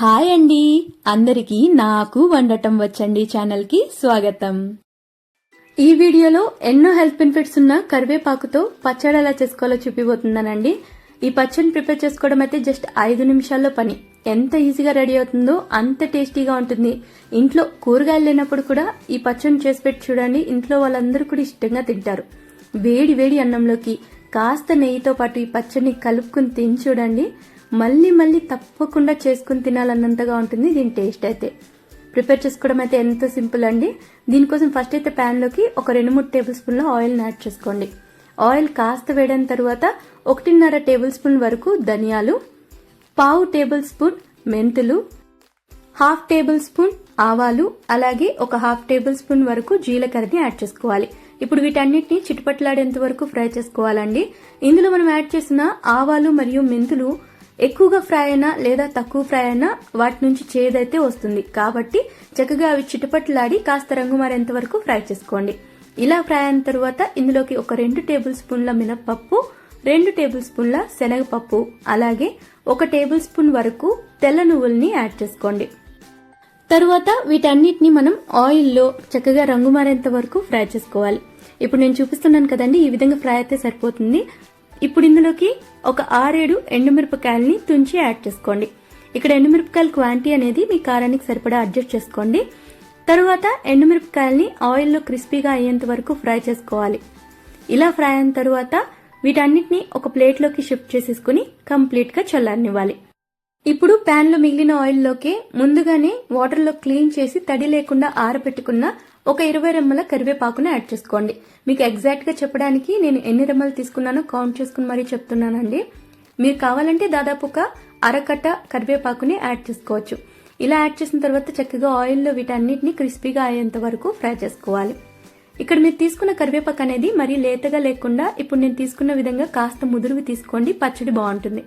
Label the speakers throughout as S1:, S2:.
S1: Hi అండి. అందరికీ నాకు వండటం వచ్చండి ఛానల్కి స్వాగతం. ఈ వీడియోలో ఎన్నో హెల్త్ బెనిఫిట్స్ ఉన్న కరివేపాకుతో పచ్చడి ఎలా చేసుకోవాలో చూపిపోతున్నానండి ఈ పచ్చడిని ప్రిపేర్ చేసుకోవడం అయితే జస్ట్ ఐదు నిమిషాల్లో పని. ఎంత ఈజీగా రెడీ అవుతుందో అంత టేస్టీగా ఉంటుంది. ఇంట్లో కూరగాయలు లేనప్పుడు కూడా ఈ పచ్చడిని చేసి పెట్టి చూడండి. ఇంట్లో వాళ్ళందరూ కూడా ఇష్టంగా తింటారు. వేడి వేడి అన్నంలోకి కాస్త నెయ్యితో పాటు ఈ పచ్చడిని కలుపుకుని తిని చూడండి. మళ్ళీ మళ్ళీ తప్పకుండా చేసుకుని తినాలన్నంతగా ఉంటుంది దీని టేస్ట్ అయితే. ప్రిపేర్ చేసుకోవడం అయితే ఎంత సింపుల్ అండి. దీనికోసం ఫస్ట్ అయితే ప్యాన్లోకి ఒక రెండు మూడు టేబుల్ స్పూన్ల ఆయిల్ని యాడ్ చేసుకోండి. ఆయిల్ కాస్త వేడిన తర్వాత ఒకటిన్నర టేబుల్ స్పూన్ వరకు ధనియాలు పావు టేబుల్ స్పూన్ మెంతులు హాఫ్ టేబుల్ స్పూన్ ఆవాలు అలాగే ఒక హాఫ్ టేబుల్ స్పూన్ వరకు జీలకర్రని యాడ్ చేసుకోవాలి. ఇప్పుడు వీటన్నిటిని చిటుపట్లాడేంత వరకు ఫ్రై చేసుకోవాలండి. ఇందులో మనం యాడ్ చేసిన ఆవాలు మరియు మెంతులు ఎక్కువగా ఫ్రై అయినా లేదా తక్కువ ఫ్రై అయినా వాటి నుంచి చేదైతే వస్తుంది. కాబట్టి చక్కగా అవి చిటపట్లాడి కాస్త రంగు మారేంత వరకు ఫ్రై చేసుకోండి. ఇలా ఫ్రై అయిన తర్వాత ఇందులోకి ఒక రెండు టేబుల్ స్పూన్ల మినప్పప్పు రెండు టేబుల్ స్పూన్ల శనగపప్పు అలాగే ఒక టేబుల్ స్పూన్ వరకు తెల్ల నువ్వుల్ని యాడ్ చేసుకోండి. తరువాత వీటన్నిటిని మనం ఆయిల్లో చక్కగా రంగు మారేంత వరకు ఫ్రై చేసుకోవాలి. ఇప్పుడు నేను చూపిస్తున్నాను కదండి ఈ విధంగా ఫ్రై అయితే సరిపోతుంది. ఇప్పుడు ఇందులోకి ఒక ఆరేడు ఎండుమిరపకాయలని తుంచి యాడ్ చేసుకోండి. ఇక్కడ ఎండుమిరపకాయల క్వాంటిటీ అనేది మీ కారానికి సరిపడా అడ్జస్ట్ చేసుకోండి. తరువాత ఎండుమిరపకాయల్ని ఆయిల్లో క్రిస్పీగా అయ్యేంత వరకు ఫ్రై చేసుకోవాలి. ఇలా ఫ్రై అయిన తరువాత వీటన్నిటిని ఒక ప్లేట్లోకి షిఫ్ట్ చేసేసుకుని కంప్లీట్గా చల్లారనివ్వాలి. ఇప్పుడు ప్యాన్లో మిగిలిన ఆయిల్లోకి ముందుగానే వాటర్లో క్లీన్ చేసి తడి లేకుండా ఆరబెట్టుకున్న ఒక ఇరవై రెమ్మల కరివేపాకును యాడ్ చేసుకోండి. మీకు ఎగ్జాక్ట్గా చెప్పడానికి నేను ఎన్ని రెమ్మలు తీసుకున్నానో కౌంట్ చేసుకుని మరీ చెప్తున్నానండి. మీరు కావాలంటే దాదాపు ఒక అరకట్ట కరివేపాకుని యాడ్ చేసుకోవచ్చు. ఇలా యాడ్ చేసిన తర్వాత చక్కగా ఆయిల్లో వీటన్నిటిని క్రిస్పీగా అయ్యేంత వరకు ఫ్రై చేసుకోవాలి. ఇక్కడ మీరు తీసుకున్న కరివేపాకు అనేది మరీ లేతగా లేకుండా ఇప్పుడు నేను తీసుకున్న విధంగా కాస్త ముదురువి తీసుకోండి పచ్చడి బాగుంటుంది.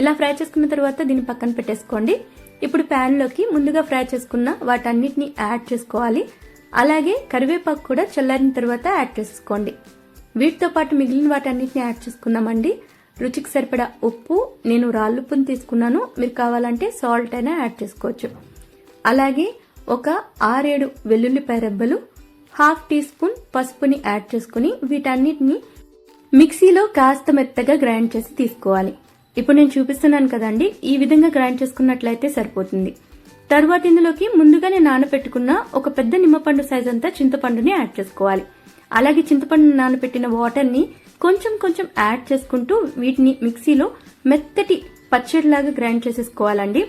S1: ఇలా ఫ్రై చేసుకున్న తర్వాత దీన్ని పక్కన పెట్టేసుకోండి. ఇప్పుడు ప్యాన్లోకి ముందుగా ఫ్రై చేసుకున్న వాటన్నిటిని యాడ్ చేసుకోవాలి. అలాగే కరివేపాకు కూడా చల్లారిన తర్వాత యాడ్ చేసుకోండి. వీటితో పాటు మిగిలిన వాటన్నిటిని యాడ్ చేసుకుందామండి. రుచికి సరిపడా ఉప్పు నేను రాళ్ళుప్పుని తీసుకున్నాను. మీరు కావాలంటే సాల్ట్ అయినా యాడ్ చేసుకోవచ్చు. అలాగే ఒక ఆరేడు వెల్లుల్లిపాయ రెబ్బలు హాఫ్ టీ స్పూన్ పసుపుని యాడ్ చేసుకుని వీటన్నిటిని మిక్సీలో కాస్త మెత్తగా గ్రైండ్ చేసి తీసుకోవాలి. ఇప్పుడు నేను చూపిస్తున్నాను కదండి. ఈ విధంగా గ్రైండ్ చేసుకున్నట్లయితే సరిపోతుంది. తరువాత ఇందులోకి ముందుగానే నానబెట్టుకున్న ఒక పెద్ద నిమ్మపండు సైజ్ అంతా చింతపండుని యాడ్ చేసుకోవాలి. అలాగే చింతపండు నానబెట్టిన వాటర్ని కొంచెం కొంచెం యాడ్ చేసుకుంటూ వీటిని మిక్సీలో మెత్తటి పచ్చడిలాగా గ్రైండ్ చేసేసుకోవాలండి.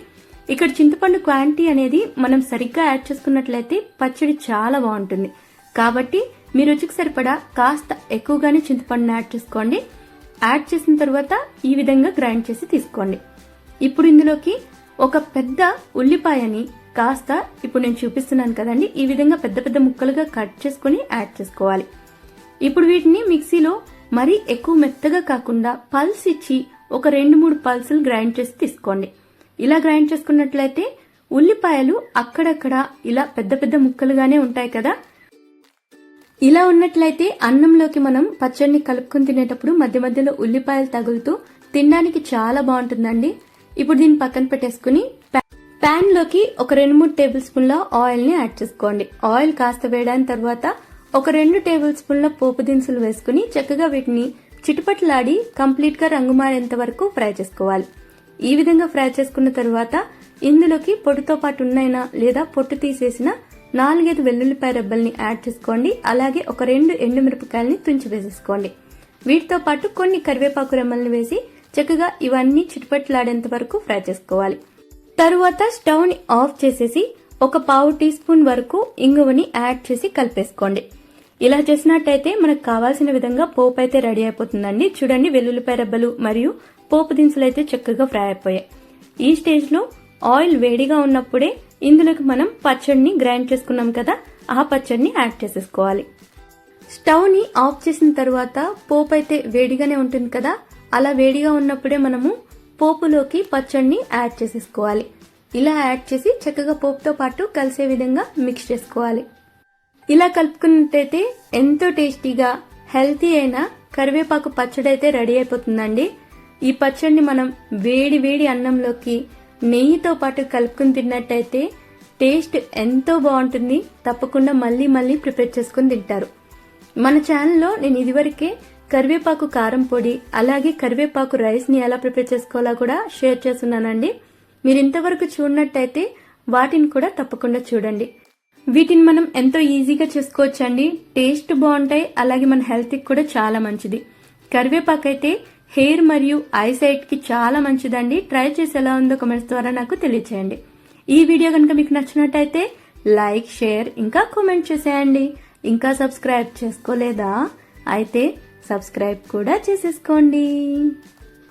S1: ఇక్కడ చింతపండు క్వాంటిటీ అనేది మనం సరిగ్గా యాడ్ చేసుకున్నట్లయితే పచ్చడి చాలా బాగుంటుంది. కాబట్టి మీ రుచికి సరిపడా కాస్త ఎక్కువగానే చింతపండుని యాడ్ చేసుకోండి. యాడ్ చేసిన తర్వాత ఈ విధంగా గ్రైండ్ చేసి తీసుకోండి. ఇప్పుడు ఇందులోకి ఒక పెద్ద ఉల్లిపాయని కాస్త ఇప్పుడు నేను చూపిస్తున్నాను కదండి. ఈ విధంగా పెద్ద పెద్ద ముక్కలుగా కట్ చేసుకుని యాడ్ చేసుకోవాలి. ఇప్పుడు వీటిని మిక్సీలో మరీ ఎక్కువ మెత్తగా కాకుండా పల్స్ ఇచ్చి ఒక రెండు మూడు పల్సులు గ్రైండ్ చేసి తీసుకోండి. ఇలా గ్రైండ్ చేసుకున్నట్లయితే ఉల్లిపాయలు అక్కడక్కడ ఇలా పెద్ద పెద్ద ముక్కలుగానే ఉంటాయి కదా. ఇలా ఉన్నట్లయితే అన్నంలోకి మనం పచ్చడిని కలుపుకుని తినేటప్పుడు మధ్య మధ్యలో ఉల్లిపాయలు తగులుతూ తినడానికి చాలా బాగుంటుందండి. ఇప్పుడు దీన్ని పక్కన పెట్టేసుకుని ప్యాన్లోకి ఒక రెండు మూడు టేబుల్ స్పూన్ల ఆయిల్ని యాడ్ చేసుకోండి. ఆయిల్ కాస్త వేయడానికి తర్వాత ఒక రెండు టేబుల్ స్పూన్ల పోపు దినుసులు వేసుకుని చక్కగా వీటిని చిటుపట్లాడి కంప్లీట్గా రంగు మారేంత వరకు ఫ్రై చేసుకోవాలి. ఈ విధంగా ఫ్రై చేసుకున్న తర్వాత ఇందులోకి పొట్టుతో పాటు ఉన్నైనా లేదా పొట్టు తీసేసిన నాలుగైదు వెల్లుల్లిపాయ రెబ్బల్ని యాడ్ చేసుకోండి. అలాగే ఒక రెండు ఎండుమిరపకాయలని తుంచి వేసేసుకోండి. వీటితో పాటు కొన్ని కరివేపాకు రెమ్మల్ని వేసి చక్కగా ఇవన్నీ చిటుపట్లాడేంత వరకు ఫ్రై చేసుకోవాలి. తరువాత స్టవ్ని ఆఫ్ చేసేసి ఒక పావు టీ స్పూన్ వరకు ఇంగువని యాడ్ చేసి కలిపేసుకోండి. ఇలా చేసినట్టయితే మనకు కావాల్సిన విధంగా పోపు అయితే రెడీ అయిపోతుందండి. చూడండి వెల్లుల్లిపాయ రెబ్బలు మరియు పోపు దినుసులు అయితే చక్కగా ఫ్రై అయిపోయాయి. ఈ స్టేజ్లో ఆయిల్ వేడిగా ఉన్నప్పుడే ఇందులోకి మనం పచ్చడిని గ్రైండ్ చేసుకున్నాం కదా ఆ పచ్చడిని యాడ్ చేసేసుకోవాలి. స్టవ్ని ఆఫ్ చేసిన తర్వాత పోపు అయితే వేడిగానే ఉంటుంది కదా అలా వేడిగా ఉన్నప్పుడే మనము పోపులోకి పచ్చడిని యాడ్ చేసేసుకోవాలి. ఇలా యాడ్ చేసి చక్కగా పోపుతో పాటు కలిసే విధంగా మిక్స్ చేసుకోవాలి. ఇలా కలుపుకున్నట్టయితే ఎంతో టేస్టీగా హెల్తీ అయిన కరివేపాకు పచ్చడి అయితే రెడీ అయిపోతుందండి. ఈ పచ్చడిని మనం వేడి వేడి అన్నంలోకి నెయ్యితో పాటు కలుపుకుని తిన్నట్టయితే టేస్ట్ ఎంతో బాగుంటుంది. తప్పకుండా మళ్ళీ మళ్ళీ ప్రిపేర్ చేసుకుని తింటారు. మన ఛానల్లో నేను ఇదివరకే కరివేపాకు కారం పొడి అలాగే కరివేపాకు రైస్ని ఎలా ప్రిపేర్ చేసుకోవాలో కూడా షేర్ చేస్తున్నానండి. మీరు ఇంతవరకు చూడనట్టయితే వాటిని కూడా తప్పకుండా చూడండి. వీటిని మనం ఎంతో ఈజీగా చేసుకోవచ్చండి. టేస్ట్ బాగుంటాయి అలాగే మన హెల్త్కి కూడా చాలా మంచిది. కరివేపాకు అయితే హెయిర్ మరియు ఐసైట్కి చాలా మంచిదండి. ట్రై చేసి ఎలా ఉందో కమెంట్స్ ద్వారా నాకు తెలియచేయండి. ఈ వీడియో కనుక మీకు నచ్చినట్టయితే లైక్ షేర్ ఇంకా కామెంట్ చేసేయండి. ఇంకా సబ్స్క్రైబ్ చేసుకోలేదా? అయితే సబ్స్క్రైబ్ కూడా చేసేసుకోండి.